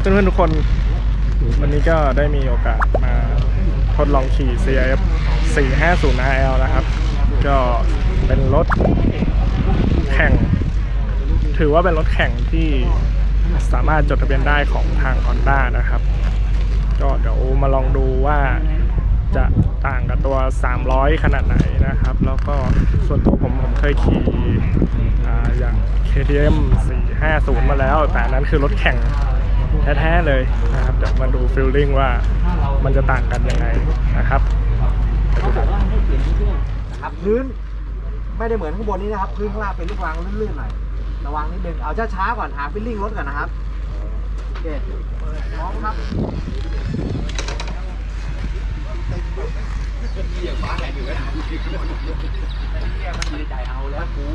เพื่อนๆทุกคนวันนี้ก็ได้มีโอกาสมาทดลองขี่ CIF 450 RL นะครับ ก็เป็นรถแข่ง ถือว่าเป็นรถแข่งที่สามารถจดทะเบียนได้ของทาง Honda นะครับ ก็เดี๋ยวมาลองดูว่าจะต่างกับตัว 300 ขนาดไหนนะครับ แล้วก็ส่วนตัวผมผมเคยขี่อ่าอย่าง KTM 450 มาแล้ว แต่นั้นคือรถแข่ง แท้ๆเลยนะครับเดี๋ยวมาดูฟิลลิ่งว่ามันจะต่างกันยังไงนะครับไปดูกันนะครับพื้นไม่ได้เหมือนข้างบนนี้นะครับ พื้นข้างล่างเป็นลูกรังลื่นๆหน่อยระวังนิดนึงเอาช้าๆก่อนหาฟิลลิ่งรถก่อนนะครับโอเคพร้อมครับเอาแล้วกู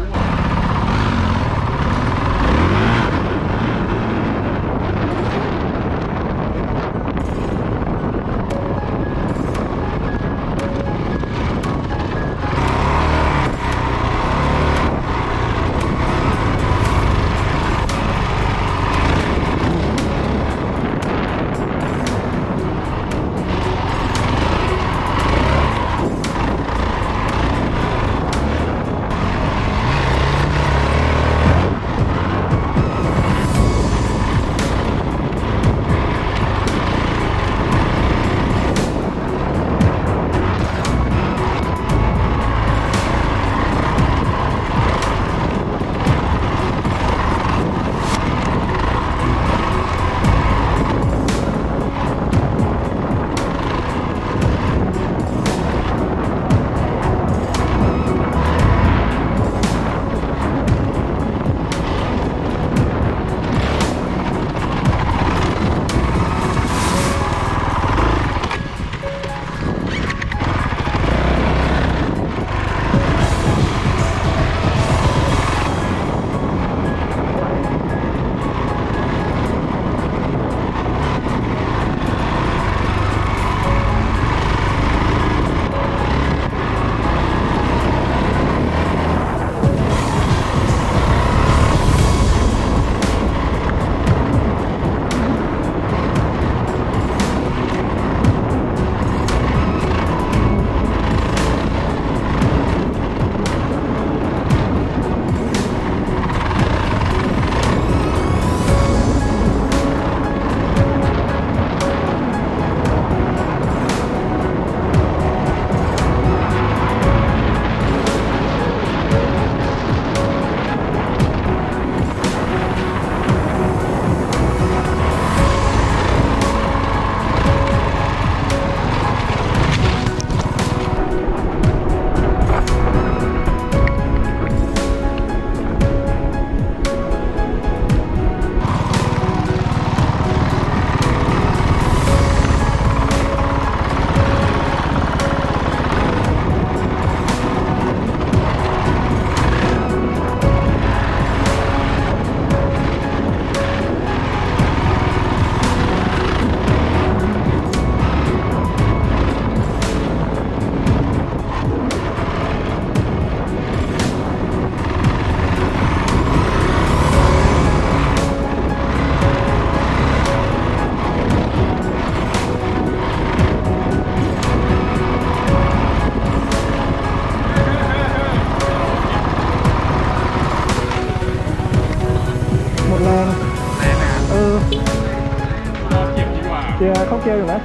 กว่าเกียร์เข้าเกียร์อยู่นะ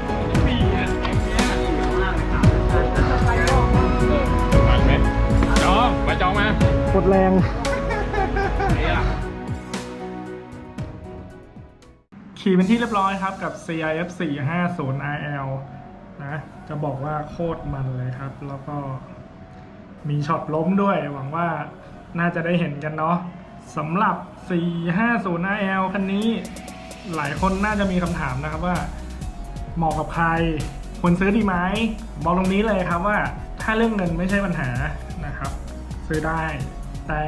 ปีเนี่ยทันไหมจองมาจองมาหมดแรงเนี่ยขี่เป็นที่เรียบร้อยครับกับ CIF 450 RL นะ จะบอกว่าโคตรมันเลยครับ แล้วก็มีช็อตล้มด้วย หวังว่าน่าจะได้เห็นกันเนาะสำหรับ 450 RL คันนี้หลายคนน่าจะมีคำถามนะครับว่า เหมาะกับใครควรซื้อดีไหมบอกตรงนี้เลยครับว่าถ้าเรื่องเงินไม่ใช่ปัญหานะครับ ซื้อได้ แต่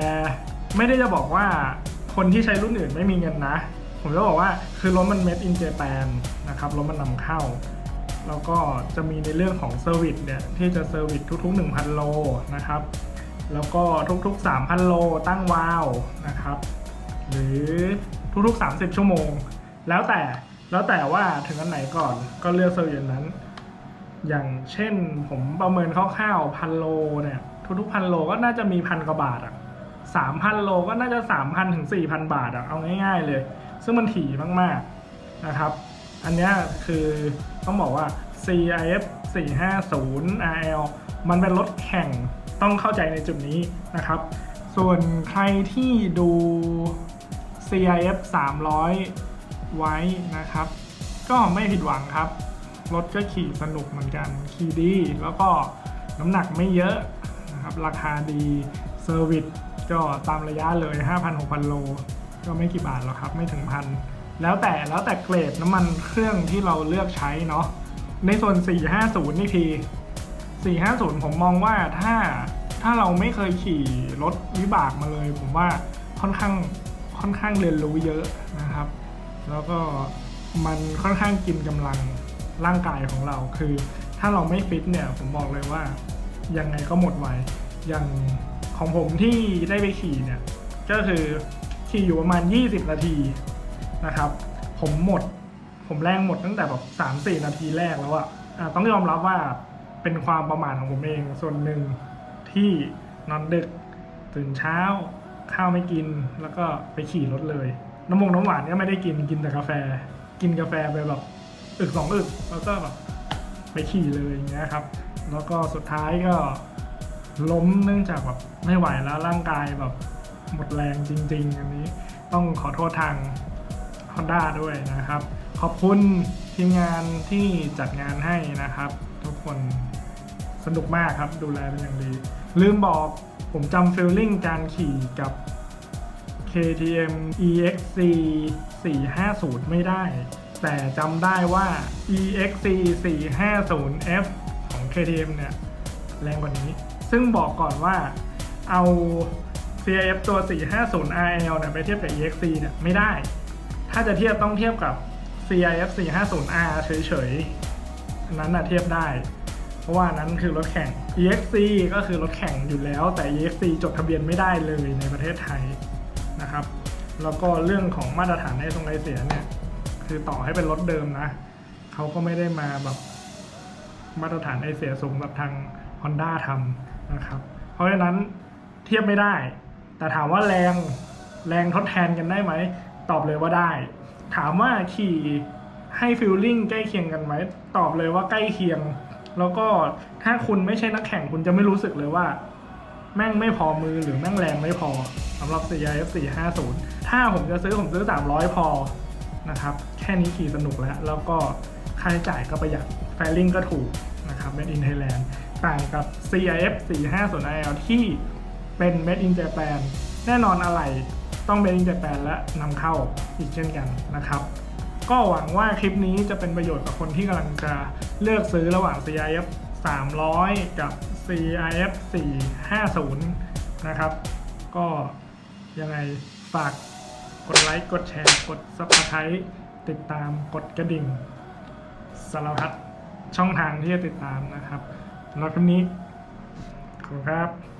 ไม่ได้จะบอกว่าคนที่ใช้รุ่นอื่นไม่มีเงินนะ ผมจะบอกว่าคือรถมัน made in Japan นะครับรถมันนำเข้า แล้วก็จะมีในเรื่องของเซอร์วิสเนี่ยที่จะเซอร์วิสทุก ๆ 1,000 โลนะครับ แล้วก็ทุกๆ 3,000 โลตั้งวาวนะครับ หรือทุกๆ 30 ชั่วโมง แล้วแต่ แล้วแต่ว่าถึงอันไหนก่อนก็เลือกเซอร์วิสนั้น อย่างเช่นผมประเมินคร่าวๆพันโลเนี่ย ทุกๆพันโลก็น่าจะมีพันกว่าบาทอะสามพันโลก็น่าจะสามพันถึงสี่พันบาทอะเอาง่าย ๆ เลย ซึ่งมันถี่มากๆนะครับ อันนี้คือต้องบอกว่า CIF 450 RL มันเป็นรถแข่งต้องเข้าใจในจุดนี้นะครับ ส่วนใครที่ดู CIF 300 ไว้นะครับ ก็ไม่ผิดหวังครับ รถก็ขี่สนุกเหมือนกัน ขี่ดี แล้วก็น้ำหนักไม่เยอะนะครับ ราคาดี เซอร์วิสก็ตามระยะเลย 5,000-6,000 โล ก็ไม่กี่บาทหรอกครับ ไม่ถึงพัน แล้วแต่แล้วแต่เกรดน้ำมันเครื่องที่เราเลือกใช้เนาะ ในส่วน 450 นี่ที450 ผมมองว่าถ้าถ้าเราไม่เคยขี่รถวิบากมาเลย ผมว่าค่อนข้างค่อนข้างเรียนรู้เยอะนะ แล้วก็มันค่อนข้างกินกำลังร่างกายของเรา คือถ้าเราไม่ฟิตเนี่ยผมบอกเลยว่ายังไงก็หมดไวอย่างของผมที่ได้ไปขี่เนี่ย ก็คือขี่อยู่ประมาณ 20 นาทีนะครับ ผมหมด ผมแรงหมดตั้งแต่แบบสามสี่นาทีแรกแล้วอะอะต้องยอมรับว่าเป็นความประมาทของผมเองส่วนหนึ่งที่นอนดึกตื่นเช้าข้าวไม่กินแล้วก็ไปขี่รถเลย น้ำมงน้ำหวานก็ไม่ได้กินกินแต่กาแฟ กินกาแฟไปแบบอึกสองอึกแล้วก็แบบไปขี่เลยอย่างเงี้ยครับ แล้วก็สุดท้ายก็ล้มเนื่องจากแบบไม่ไหวแล้วร่างกายแบบหมดแรงจริง ๆ อันนี้ต้องขอโทษทาง Honda ด้วยนะครับ ขอบคุณทีมงานที่จัดงานให้นะครับ ทุกคนสนุกมากครับดูแลเป็นอย่างดี ลืมบอกผมจำฟีลลิ่งการขี่กับ KTM EXC 450 ไม่ได้ แต่จำได้ว่า EXC 450F ของ KTM เนี่ยแรงกว่านี้ ซึ่งบอกก่อนว่าเอา CIF ตัว 450 RL เนี่ยไปเทียบกับ EXC เนี่ยไม่ได้ ถ้าจะเทียบต้องเทียบกับ CIF 450R เฉยๆอันนั้นน่ะเทียบได้ เพราะว่านั้นคือรถแข่ง EXC ก็คือรถแข่งอยู่แล้ว แต่ EXC จดทะเบียนไม่ได้เลยในประเทศไทย นะครับ แล้วก็เรื่องของมาตรฐานไอทรงไอเสียเนี่ยคือต่อให้เป็นรถเดิมนะเขาก็ไม่ได้มาแบบมาตรฐานไอเสียสูงแบบทาง Honda ทำนะครับ เพราะฉะนั้นเทียบไม่ได้ แต่ถามว่าแรงแรงทดแทนกันได้ไหม ตอบเลยว่าได้ ถามว่าขี่ให้ฟิลลิ่งใกล้เคียงกันไหม ตอบเลยว่าใกล้เคียง แล้วก็ถ้าคุณไม่ใช่นักแข่งคุณจะไม่รู้สึกเลยว่า แม่งไม่พอมือหรือแม่งแรงไม่พอสำหรับ CIF 450 ถ้าผมจะซื้อผมซื้อ 300 พอนะครับ แค่นี้ขี่สนุกแล้ว แล้วก็ค่าใช้จ่ายก็ประหยัดแฟลิ่งก็ถูกนะครับ Made in Thailand ต่างกับ CIF 450 IL ที่เป็น Made in Japan แน่นอนอะไรต้อง Made in Japan และนำเข้าอีกเช่นกันนะครับ ก็หวังว่าคลิปนี้จะเป็นประโยชน์กับคนที่กำลังจะเลือกซื้อระหว่าง CIF 300 กับ CIF 450 นะครับ ก็ยังไงฝากกดไลค์ กดแชร์ กด Subscribe ติดตามกดกระดิ่งสารพัดช่องทางที่จะติดตามนะครับสำหรับคลิปนี้ขอบคุณครับ